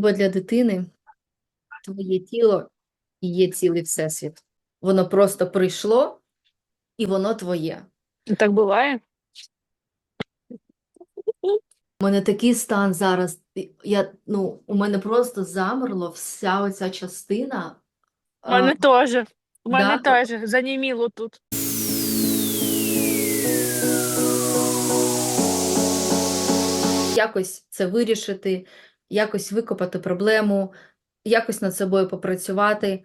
Бо для дитини твоє тіло і є цілий всесвіт. Воно просто прийшло, і воно твоє. Так буває? У мене такий стан зараз. Я, ну, у мене просто замерло вся оця частина. У мене теж. У мене да? теж. Заніміло тут. якось це вирішити, якось викопати проблему, якось над собою попрацювати.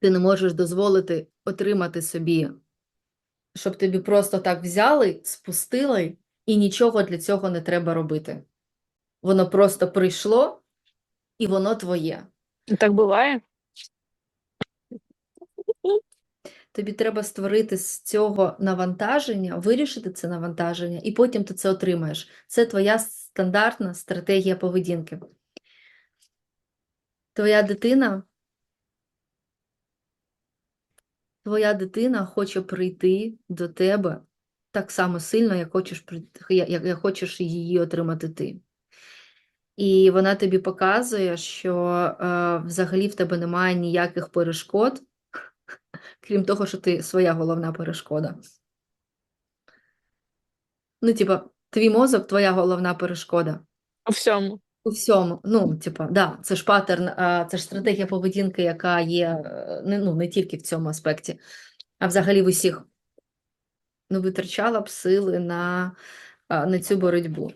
Ти не можеш дозволити отримати собі, щоб тобі просто так взяли, спустили, і нічого для цього не треба робити. Воно просто прийшло, і воно твоє. Так буває? Тобі треба створити з цього навантаження, вирішити це навантаження, і потім ти це отримаєш. Це твоя стандартна стратегія поведінки. Твоя дитина, твоя дитина хоче прийти до тебе так само сильно, як хочеш, як, хочеш її отримати ти. І вона тобі показує, що е, взагалі в тебе немає ніяких перешкод, крім того, що ти своя головна перешкода. Ну, типа, твій мозок твоя головна перешкода. У всьому. У всьому. Ну, типа, да, це ж паттерн, це ж стратегія поведінки, яка є е, не, ну, не тільки в цьому аспекті, а взагалі в усіх. Ну, витрачала б сили на, на цю боротьбу.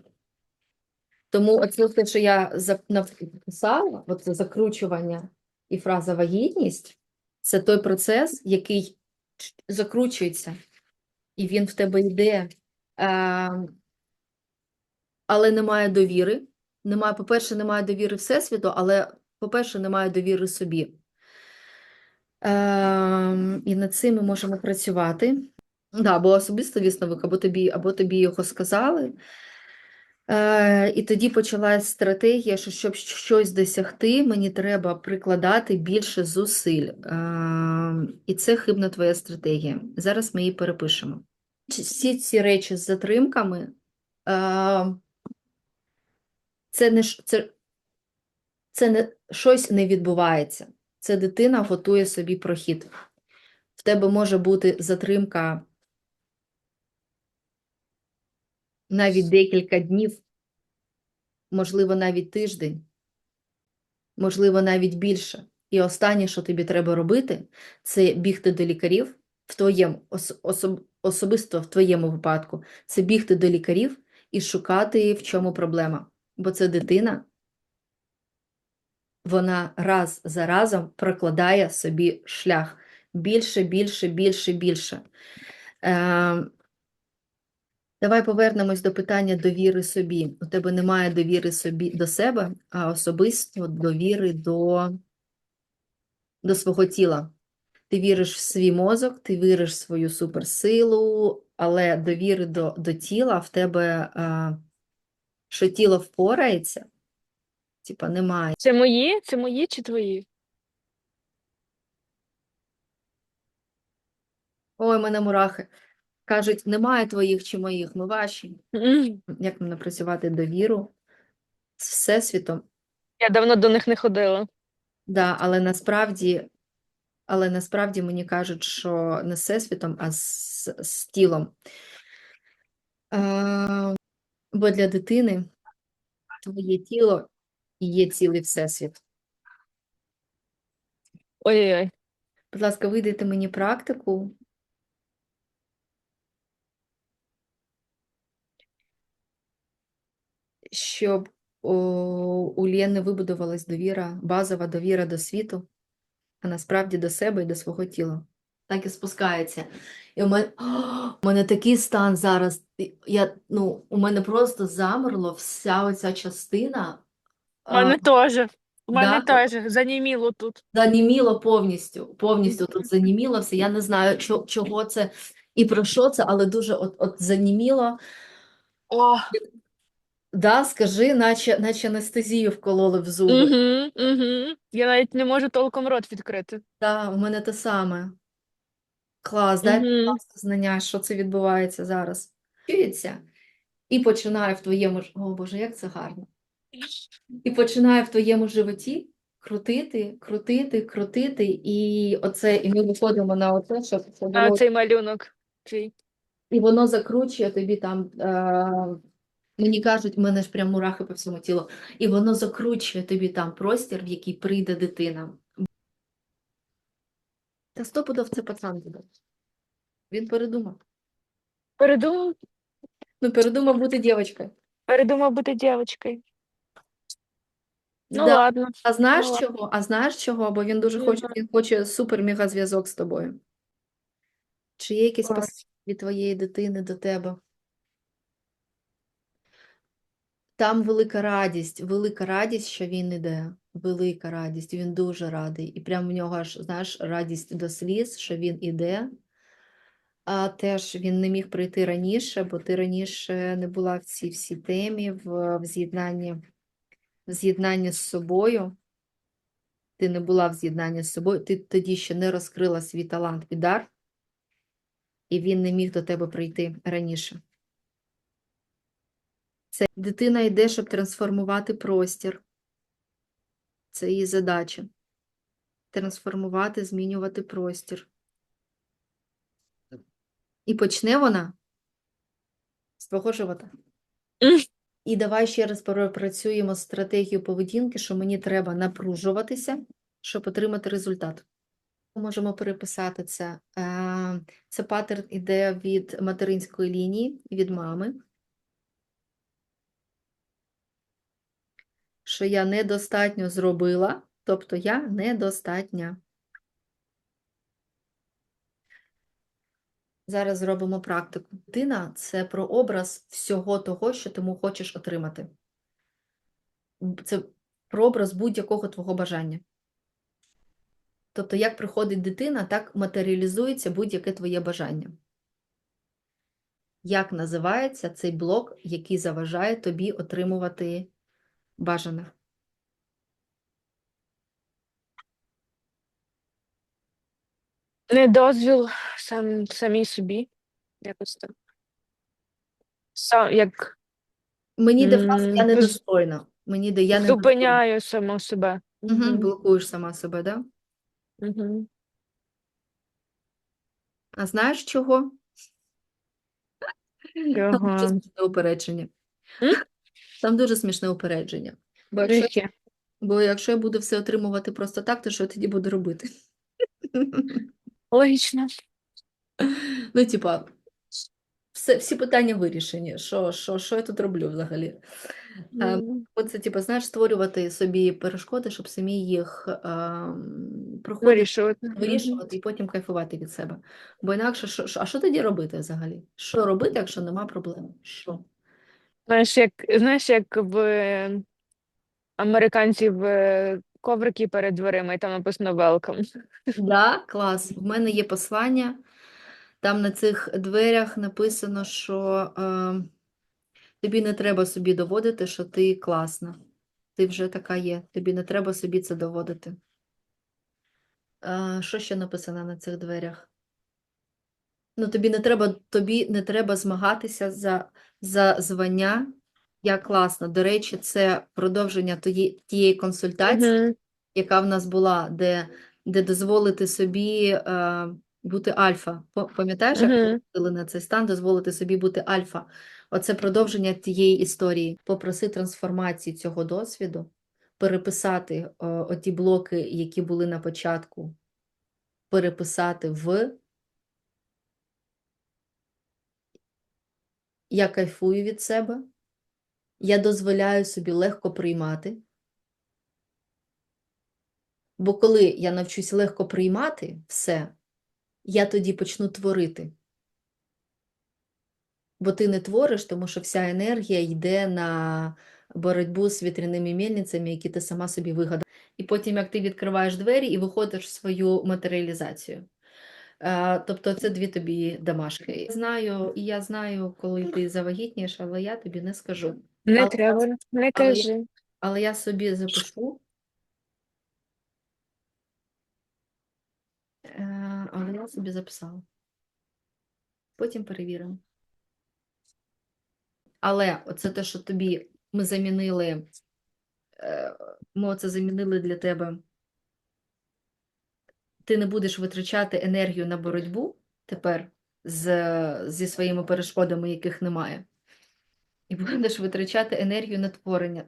Тому оце те, що я написала, оце закручування і фраза вагітність, це той процес, який закручується, і він в тебе йде, е, але немає довіри. Немає, по-перше, немає довіри Всесвіту, але, по-перше, немає довіри собі. Ем, і над цим ми можемо працювати. Да, або особисто висновок, або тобі, або тобі його сказали. Е, і тоді почалась стратегія, що щоб щось досягти, мені треба прикладати більше зусиль. Е, і це хибна твоя стратегія. Зараз ми її перепишемо. Всі ці речі з затримками. Е, це не це, це не щось не відбувається. Це дитина готує собі прохід. В тебе може бути затримка навіть декілька днів, можливо, навіть тиждень, можливо, навіть більше. І останнє, що тобі треба робити, це бігти до лікарів в твоєму особ- особисто в твоєму випадку, це бігти до лікарів і шукати, в чому проблема. Бо це дитина, вона раз за разом прокладає собі шлях більше, більше, більше, більше. Е, Давай повернемось до питання довіри собі. У тебе немає довіри собі до себе, а особисто довіри до, до свого тіла. Ти віриш в свій мозок, ти віриш в свою суперсилу, але довіри до, до тіла в тебе, а, що тіло впорається, типа немає. Це мої? Це мої чи твої? Ой, мене мурахи. Кажуть, немає твоїх чи моїх, ми ваші. Як нам напрацювати довіру з Всесвітом? Я давно до них не ходила. Да, але насправді, але насправді мені кажуть, що не з Всесвітом, а з, з тілом. Е, бо для дитини твоє тіло і є цілий Всесвіт. Ой-ой-ой. Будь ласка, видайте мені практику. Щоб о, у Лєни вибудувалась довіра, базова довіра до світу, а насправді до себе і до свого тіла. Так і спускається. І у мене, у мене такий стан зараз. Я, ну, у мене просто замерло вся оця частина. У мене теж. У мене да? теж. Заніміло тут. Заніміло повністю, повністю тут заніміло все. Я не знаю, чого це і про що це, але дуже от, от заніміло. О, Да, скажи, наче, наче анестезію вкололи в зуби. угу, угу. Я навіть не можу толком рот відкрити. Да, у мене те саме. Клас, будь Мгм. ласка, знання, що це відбувається зараз. Чується і починає в твоєму ж. О Боже, як це гарно. і починає в твоєму животі крутити, крутити, крутити, і оце, і ми виходимо на оце, що це А було, цей малюнок. Чий? і воно закручує тобі там. Мені кажуть, в мене ж прям мурахи по всьому тілу, і воно закручує тобі там простір, в який прийде дитина. Та стопудов це пацан буде. Він передумав. Передумав, Ну, передумав бути дівчинкою. передумав бути дівчинкою. Ну Да. ладно. А знаєш Ну, чого? А знаєш чого? Бо він дуже хоче, знаю. він хоче супер-мега зв'язок з тобою. Чи є якісь Клас. від твоєї дитини до тебе? Там велика радість, велика радість, що він іде. Велика радість, він дуже радий. І прям в нього аж, знаєш, радість до сліз, що він іде. А теж він не міг прийти раніше, бо ти раніше не була в цій всій темі, в, в з'єднанні, в з'єднанні з собою. Ти не була в з'єднанні з собою, ти тоді ще не розкрила свій талант і дар, і він не міг до тебе прийти раніше. Це дитина йде, щоб трансформувати простір. Це її задача. Трансформувати, змінювати простір. І почне вона з твого живота. І давай ще раз пропрацюємо стратегію поведінки, що мені треба напружуватися, щоб отримати результат. Ми Можемо переписати це. Е, Це паттерн іде від материнської лінії, від мами. Що я недостатньо зробила, тобто я недостатня. Зараз зробимо практику. Дитина – це про образ всього того, що ти му хочеш отримати. Це про образ будь-якого твого бажання. Тобто, як приходить дитина, так матеріалізується будь-яке твоє бажання. Як називається цей блок, який заважає тобі отримувати бажане? Не дозвіл сам, самій собі. Якось так. Сам, як Мені йде фраза «я М, недостойна». Мені йде «я недостойна». зупиняю саму себе. Угу, Мгм. блокуєш сама себе, да? Мгм. А знаєш чого? Дуже Ага. смішне упередження. М? Там дуже смішне упередження. Бо якщо, бо якщо я буду все отримувати просто так, то що я тоді буду робити? Логічно. Ну, типа, все, всі питання вирішені. Що, що, що я тут роблю взагалі? Е, М, Оце, типу, знаєш, створювати собі перешкоди, щоб самі їх ем, проходити, Вирішувати. Вирішувати і потім кайфувати від себе. Бо інакше, що, що- а що тоді робити взагалі? Що робити, якщо нема проблем? Що? Знаєш, як, знаєш, як в е, американців е, коврики перед дверима, і там написано welcome. Да, клас. В мене є послання. Там на цих дверях написано, що е, тобі не треба собі доводити, що ти класна. Ти вже така є. Тобі не треба собі це доводити. Е, що ще написано на цих дверях? Ну, тобі не треба, тобі не треба змагатися за, за звання. Я класна. До речі, це продовження тої, тієї консультації, Мгм. яка в нас була, де, де дозволити собі е, бути альфа. Пам'ятаєш, як говорили на цей стан, дозволити собі бути альфа. Оце продовження тієї історії. Попроси трансформації цього досвіду, переписати е, оті блоки, які були на початку, переписати в я кайфую від себе, я дозволяю собі легко приймати. Бо коли я навчусь легко приймати все, я тоді почну творити. Бо ти не твориш, тому що вся енергія йде на боротьбу з вітряними мельницями, які ти сама собі вигадала. І потім, як ти відкриваєш двері і виходиш в свою матеріалізацію. Е, Тобто це дві тобі домашки. Знаю, і я знаю, коли ти завагітнієш, але я тобі не скажу. Не Але- треба, не але кажи. Але я собі запишу. Е, Але я собі записала. Потім перевіримо. Але оце те, що тобі ми замінили е, ми це замінили для тебе. Ти не будеш витрачати енергію на боротьбу тепер з, зі своїми перешкодами, яких немає. І будеш витрачати енергію на творення.